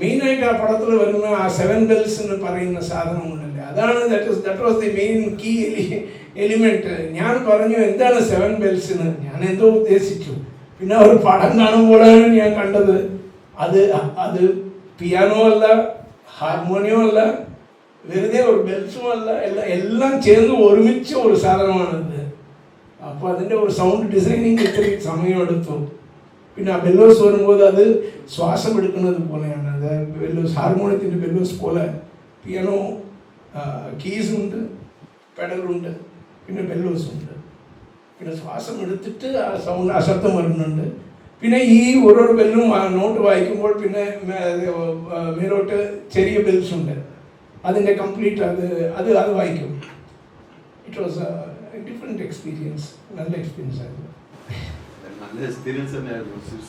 മെയിനായിട്ട് ആ പടത്തിൽ വരുന്ന ആ സെവൻ ബെൽസ് എന്ന് പറയുന്ന സാധനമുണ്ടല്ലേ അതാണ് that that was the main key element ഞാൻ പറഞ്ഞു എന്താണ് സെവൻ ബെൽസ് എന്ന് ഞാൻ എന്തോ ഉദ്ദേശിച്ചു. പിന്നെ ഒരു പടം കാണുമ്പോഴാണ് ഞാൻ കണ്ടത്. അത് അത് പിയാനോ അല്ല ഹാർമോണിയോ അല്ല വെറുതെ ഒരു ബെൽസും അല്ല എല്ലാം എല്ലാം ചേർന്ന് ഒരുമിച്ച ഒരു സാധനമാണിത്. അപ്പോൾ അതിന്റെ ഒരു സൗണ്ട് ഡിസൈനിങ് ഇത്രയും സമയമെടുത്തു. പിന്നെ ആ ബെല്ലോസ് വരുമ്പോൾ അത് ശ്വാസം എടുക്കുന്നത് പോലെയാണ്. അത് ബെല്ലോസ് ഹാർമോണിയത്തിന്റെ ബെല്ലോസ് പോലെ. പിയാനോ കീസ് ഉണ്ട് പെഡലുണ്ട് പിന്നെ ബെല്ലോസ് ഉണ്ട് പിന്നെ ശ്വാസം എടുത്തിട്ട് ആ സൗണ്ട് അശബ്ദം വരുന്നുണ്ട്. പിന്നെ ഈ ഓരോ ബെല്ലും നോട്ട് വായിക്കുമ്പോൾ പിന്നെ മേലോട്ട് ചെറിയ ബെൽസ് ഉണ്ട് അതിന്റെ കംപ്ലീറ്റ് അത് അത് അത് വായിക്കും. ഇറ്റ് വാസ് ഡിഫറെന്റ് എക്സ്പീരിയൻസ് നല്ല എക്സ്പീരിയൻസ് ആയിരുന്നു. നല്ല എക്സ്പീരിയൻസ് തന്നെയായിരുന്നു. ശിവ്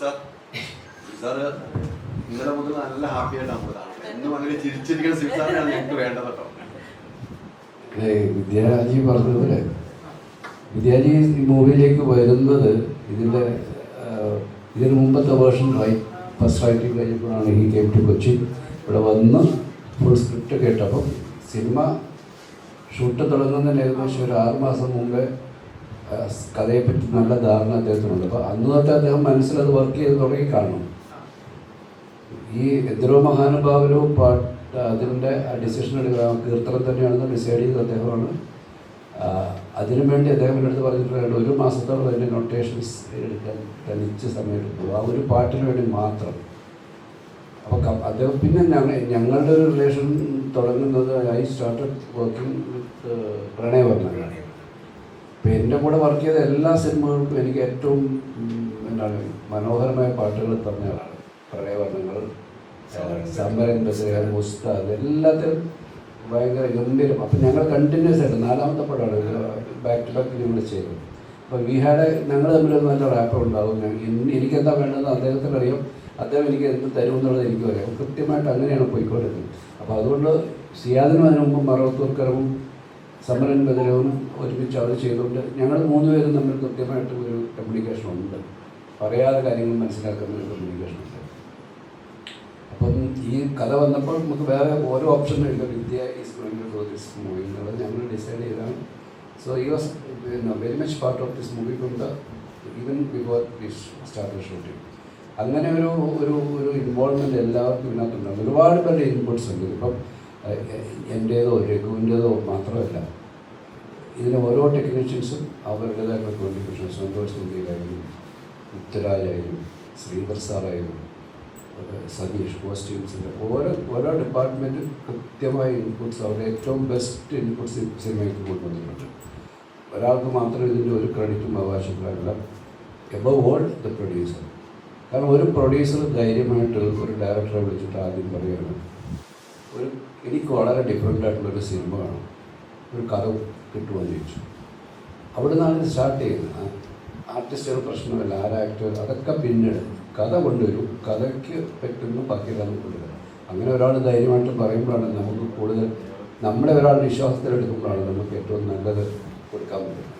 സാർ ഇന്നലെ മുതൽ നല്ല ഹാപ്പി ആയിട്ട് നമ്മൾ കാണുന്നത് എന്നും അങ്ങനെ ചിരിച്ചിരിക്കുന്ന സിർസാറിനാണ് സാറിനാണ് ഞങ്ങൾക്ക് വേണ്ടത് കേട്ടോ. വിദ്യാരാജി വിദ്യാജി പറഞ്ഞതുപോലെ വിദ്യാജി ഈ മൂവിയിലേക്ക് വരുന്നത് ഇതിന്റെ ഇതിനു മുമ്പത്തെ വേർഷൻ റൈറ്റ് ഫസ്റ്റ് റൈറ്റിംഗ് കഴിഞ്ഞപ്പോഴാണ് ഈ കെയിം ടു കൊച്ചി. ഇവിടെ വന്ന് ഫുൾ സ്ക്രിപ്റ്റ് കേട്ടപ്പം സിനിമ ഷൂട്ട് തുടങ്ങുന്നതിന് ഏകദേശം ഒരു ആറുമാസം മുമ്പേ കഥയെപ്പറ്റി നല്ല ധാരണ അദ്ദേഹത്തിനുണ്ട്. അപ്പോൾ അന്ന് തൊട്ട് അദ്ദേഹം മനസ്സിലത് വർക്ക് ചെയ്ത് തുടങ്ങി കാണണം. ഈ എത്രയോ മഹാനുഭാവനവും പാട്ട് അതിന്റെ ഡിസിഷൻ എടുക്കുക കീർത്തനം തന്നെയാണെന്ന് ഡിസൈഡ് ചെയ്ത് അദ്ദേഹമാണ്. ആ, അതിനു വേണ്ടി അദ്ദേഹം എന്റെ അടുത്ത് പറഞ്ഞിട്ടുണ്ട് ഒരു മാസത്തോളം അതിന്റെ നൊട്ടേഷൻസ് എടുക്കാൻ തനിച്ച് സമയം എടുത്തു ആ ഒരു പാട്ടിന് വേണ്ടി മാത്രം. അപ്പോൾ അദ്ദേഹം പിന്നെ ഞങ്ങൾ ഞങ്ങളുടെ ഒരു റിലേഷൻ തുടങ്ങുന്നത് ഐ സ്റ്റാർട്ടഡ് വർക്കിംഗ് വിത്ത് പ്രണയവർണനാണ് ഇപ്പം എന്റെ കൂടെ വർക്ക് ചെയ്ത എല്ലാ സിനിമകൾക്കും എനിക്ക് ഏറ്റവും എന്താണ് മനോഹരമായ പാട്ടുകൾ തന്നെയാണ് ആളാണ്. പ്രണയവർണങ്ങൾ സമരൻ ബസര മുസ്താദ് എല്ലാത്തിലും ഭയങ്കര ഗംഭീരം. അപ്പം ഞങ്ങൾ കണ്ടിന്യൂസ് ആയിട്ട് നാലാമത്തെ പടമാണ് ബാക്ക് ടു ബാക്ക് ഞങ്ങൾ ചെയ്തത് അപ്പോൾ വി ഹാഡ് ഞങ്ങൾ തമ്മിൽ നല്ല റാപ്പ് ഉണ്ടാകും എനിക്ക് എന്താ എനിക്കെന്താ വേണ്ടതെന്ന് അദ്ദേഹത്തിന് അറിയാം അദ്ദേഹം എനിക്ക് എന്ത് തരും എന്നുള്ളത് എനിക്കും അറിയാം കൃത്യമായിട്ട് അങ്ങനെയാണ് പോയിക്കൊണ്ടിരുന്നത്. അപ്പോൾ അതുകൊണ്ട് സിയാദിനും അതിനു മുമ്പ് മറവത്തൂർക്കരവും സമരൻ ബദലവും ഒരുമിച്ച് അവർ ചെയ്തുകൊണ്ട് ഞങ്ങൾ മൂന്ന് പേരും തമ്മിൽ കൃത്യമായിട്ട് ഒരു കമ്മ്യൂണിക്കേഷൻ ഉണ്ട്. പറയാതെ കാര്യങ്ങൾ മനസ്സിലാക്കുന്ന ഒരു കമ്മ്യൂണിക്കേഷൻ ഉണ്ട്. അപ്പം ഈ കഥ വന്നപ്പോൾ നമുക്ക് വേറെ ഓരോ ഓപ്ഷനും Vidya is going to this movie എന്നുള്ളത് ഞങ്ങൾ ഡിസൈഡ് ചെയ്താണ്. So he was very much part of this movie the even before this start shooting അങ്ങനെ ഒരു ഒരു ഒരു ഇൻവോൾവ്മെന്റ് എല്ലാവർക്കും ഇതിനകത്തുണ്ടാകും ഒരുപാട് പേരുടെ ഇൻപുട്സ് ഉണ്ട്. ഇപ്പം എന്റേതോ രഘുവിന്റേതോ മാത്രമല്ല ഇതിന് ഓരോ ടെക്നീഷ്യൻസും അവരുടേതായിട്ടുള്ള കോൺട്രിബ്യൂഷൻ സന്തോഷ് ഇന്ത്യയിലായാലും ഉത്തരാജായാലും ശ്രീധർ സാറായാലും അത് സതീഷ് കോസ്റ്റ്യൂംസിന്റെ ഓരോ ഓരോ ഡിപ്പാർട്ട്മെന്റും കൃത്യമായ ഇൻപുട്സ് അവരുടെ ഏറ്റവും ബെസ്റ്റ് ഇൻപുട്സ് സിനിമയ്ക്ക് കൊണ്ടുവന്നിട്ടുണ്ട്. ഒരാൾക്ക് മാത്രം ഇതിന്റെ ഒരു ക്രെഡിറ്റും അവകാശപ്പെടാനില്ല എബവ് ഓൾ ദ പ്രൊഡ്യൂസർ കാരണം ഒരു പ്രൊഡ്യൂസർ ധൈര്യമായിട്ട് ഒരു ഡയറക്ടറെ വിളിച്ചിട്ട് ആദ്യം പറയുകയാണ് ഒരു എനിക്ക് വളരെ ഡിഫറെന്റ് ആയിട്ടുള്ള ഒരു സിനിമ കാണും ഒരു കഥ കിട്ടുമെന്ന് ചോദിച്ചു. അവിടെ നിന്നാണ് സ്റ്റാർട്ട് ചെയ്യുന്നത് ആർട്ടിസ്റ്റുകൾ പ്രശ്നമല്ല ആരാക്ടർ അതൊക്കെ പിന്നീട് കഥ കൊണ്ടുവരും കഥയ്ക്ക് പറ്റുന്ന ബാക്കി കഥ കൊണ്ടുവരും. അങ്ങനെ ഒരാൾ ധൈര്യമായിട്ട് പറയുമ്പോഴാണ് നമുക്ക് കൂടുതൽ നമ്മളെ ഒരാളുടെ വിശ്വാസത്തിലെടുക്കുമ്പോഴാണ് നമുക്ക് ഏറ്റവും നല്ലത് കൊടുക്കാൻ പറ്റുന്നത്.